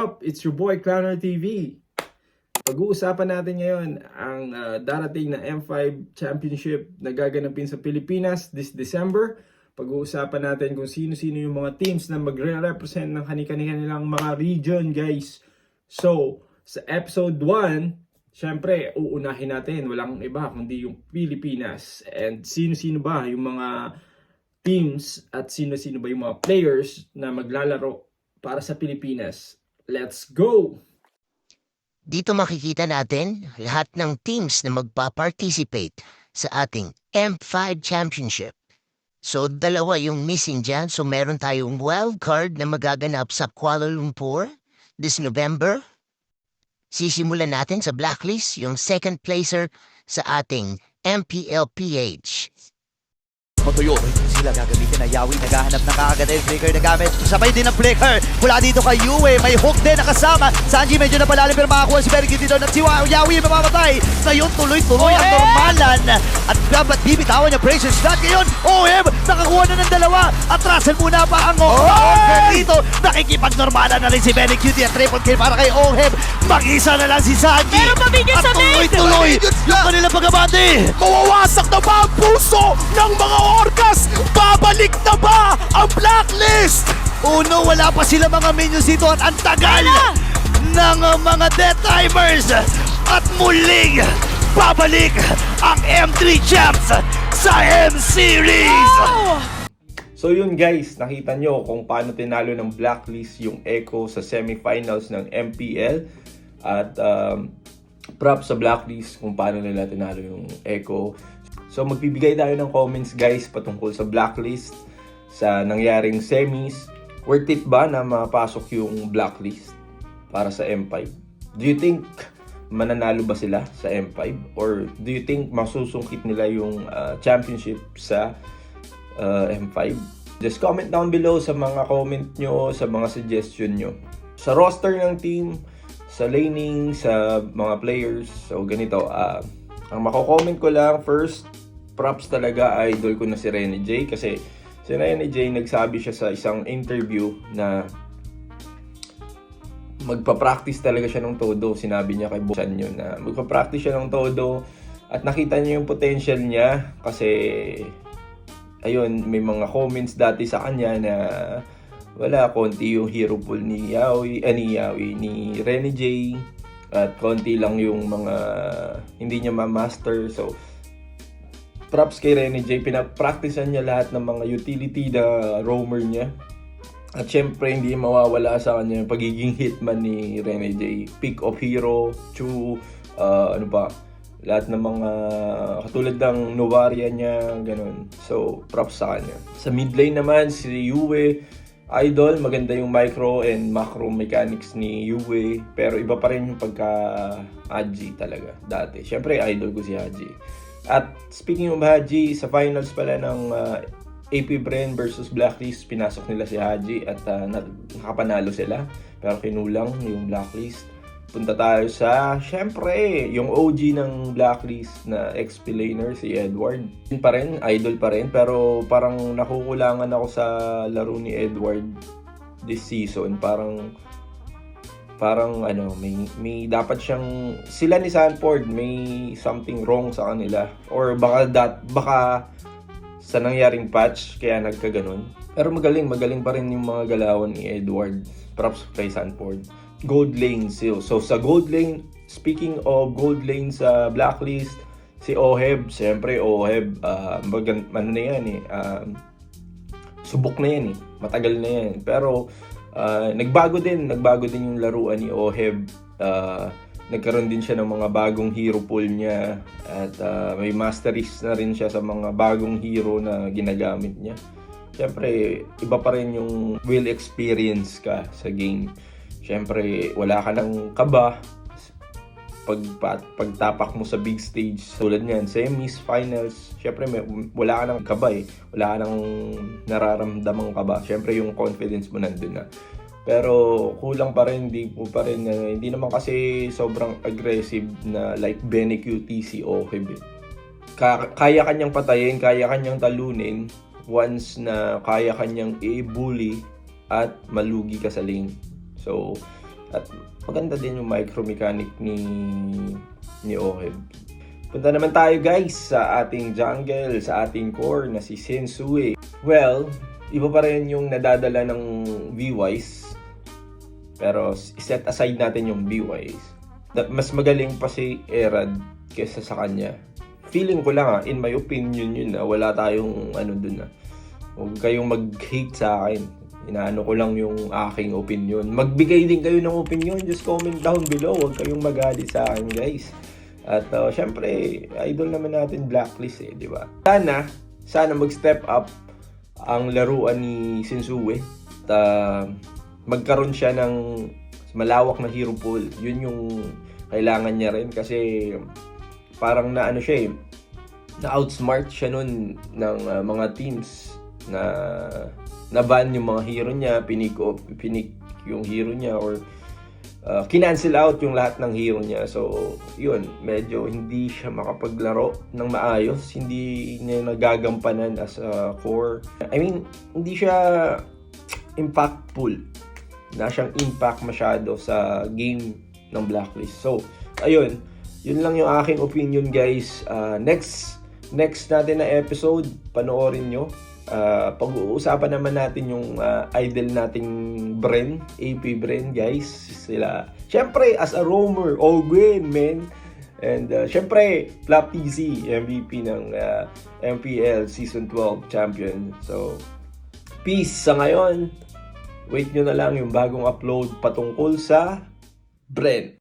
up? It's your boy Clowner TV. Pag-uusapan natin ngayon ang ah, darating na M5 Championship na gaganapin sa Pilipinas this December. Pag-uusapan natin kung sino-sino yung mga teams na magre-represent ng kani-kanilang mga region, guys. So, sa episode 1, syempre, uunahin natin, walang iba kundi yung Pilipinas. And sino-sino ba yung mga teams at sino-sino ba yung mga players na maglalaro para sa Pilipinas. Let's go! Dito makikita natin lahat ng teams na magpa-participate sa ating M5 Championship. So, dalawa yung missing dyan. So, meron tayong wild card na magaganap sa Kuala Lumpur this November. Sisimulan natin sa blacklist yung second placer sa ating MPLPH. Matuyo. Sila gagamitin na Yawi naghahanap ng kaagad yung flicker na gamit. Sabay din ang flicker. Mula dito kay Yue. May hook din nakasama. Sanji medyo napalalim pero makakuha si Bergi dito. At si Yawi mamamatay. Ngayon tuloy-tuloy ang normalan. At dapat bibitawan niya Precious Shot. Ngayon, OM nakakuha na ng dalawa. Atrasan muna pa ang OM dito. Nakikipag-normalan na rin si Benny Cutie at triple kill para kay OM. Mag-isa na lang si Sanji. Pero pamigil At sa mid! tuloy-tuloy yung kanilang pagkabati. Mawawasak na ba ang puso ng mga orcas? Babalik na ba ang blacklist? Uno, wala pa sila mga minions dito at ang tagal ng mga death timers. At muling babalik ang M3 Champs sa M-Series. Oh! So yun guys, nakita nyo kung paano tinalo ng blacklist yung Echo sa semifinals ng MPL. At um, props sa blacklist kung paano nila tinalo yung Echo. So magbibigay tayo ng comments guys patungkol sa blacklist sa nangyaring semis. Worth it ba na mapasok yung blacklist para sa M5? Do you think mananalo ba sila sa M5? Or do you think masusungkit nila yung uh, championship sa uh, M5. Just comment down below sa mga comment nyo, sa mga suggestion nyo. Sa roster ng team, sa laning, sa mga players. So, ganito. ah ang mako-comment ko lang, first, props talaga, idol ko na si Rene J. Kasi si Rene J, nagsabi siya sa isang interview na magpa-practice talaga siya ng todo. Sinabi niya kay Busan yun na magpa-practice siya ng todo at nakita niya yung potential niya kasi ayun, may mga comments dati sa kanya na wala, konti yung hero pool ni Yaoi, eh, ni Yaoi, ni Rene J, at konti lang yung mga hindi niya ma-master. So, props kay Rene J, pinapracticean niya lahat ng mga utility na roamer niya. At syempre, hindi mawawala sa kanya yung pagiging hitman ni Rene J. Pick of hero, Chu, uh, ano pa, lahat ng mga katulad ng Novaria niya, ganun. So, props sa kanya. Sa mid lane naman, si Yue, idol, maganda yung micro and macro mechanics ni Yue, pero iba pa rin yung pagka Haji talaga dati. Syempre, idol ko si Haji. At speaking of Haji, sa finals pala ng uh, AP Bren versus Blacklist, pinasok nila si Haji at uh, nakapanalo sila. Pero kinulang yung Blacklist punta tayo sa, syempre, yung OG ng Blacklist na XP laner, si Edward. Yun pa rin, idol pa rin, pero parang nakukulangan ako sa laro ni Edward this season. Parang, parang ano, may, may dapat siyang, sila ni Sanford, may something wrong sa kanila. Or baka, dat, baka sa nangyaring patch, kaya nagkaganon. Pero magaling, magaling pa rin yung mga galawan ni Edward. Props kay Sanford gold lane so, so sa gold lane speaking of gold lane sa blacklist si Oheb siyempre Oheb uh, magan, ano na yan eh um, subok na yan eh matagal na yan pero uh, nagbago din nagbago din yung laruan ni Oheb. Uh, nagkaroon din siya ng mga bagong hero pool niya at uh, may masteries na rin siya sa mga bagong hero na ginagamit niya. Siyempre, iba pa rin yung will experience ka sa game. Siyempre, wala ka ng kaba pag, pag pagtapak mo sa big stage tulad niyan, semis, finals, syempre may, wala ka ng kaba eh. Wala ka ng nararamdamang kaba. Syempre yung confidence mo nandun na. Pero kulang pa rin, hindi po pa rin, uh, hindi naman kasi sobrang aggressive na like Benny QTC o Hibit. Ka- kaya kanyang patayin, kaya kanyang talunin once na kaya kanyang i-bully at malugi ka sa lane. So, At maganda din yung micromechanic ni ni Oheb. Punta naman tayo guys sa ating jungle, sa ating core na si Sensui. Well, iba pa rin yung nadadala ng V-Wise. Pero set aside natin yung V-Wise. Da- Mas magaling pa si Erad kesa sa kanya. Feeling ko lang ah, in my opinion yun na wala tayong ano dun ah. Huwag kayong mag-hate sa akin. Inaano ko lang yung aking opinion. Magbigay din kayo ng opinion. Just comment down below. Huwag kayong magalit sa akin guys. At uh, syempre, idol naman natin Blacklist eh, di ba? Sana, sana mag-step up ang laruan ni Sensue. At uh, magkaroon siya ng malawak na hero pool. Yun yung kailangan niya rin kasi parang na ano siya eh, na outsmart siya nun ng uh, mga teams na naban yung mga hero niya, pinik, pinik yung hero niya or uh, kinancel out yung lahat ng hero niya. So, yun, medyo hindi siya makapaglaro ng maayos. Hindi niya nagagampanan as a core. I mean, hindi siya impactful. Na siyang impact masyado sa game ng Blacklist. So, ayun. Yun lang yung aking opinion, guys. Uh, next next natin na episode, panoorin nyo. Uh, pag-uusapan naman natin yung uh, idol nating Bren, AP Bren, guys. Sila, syempre, as a roamer, all win, man. And uh, syempre, Flap TZ, MVP ng uh, MPL Season 12 champion. So, peace sa ngayon. Wait nyo na lang yung bagong upload patungkol sa Bren.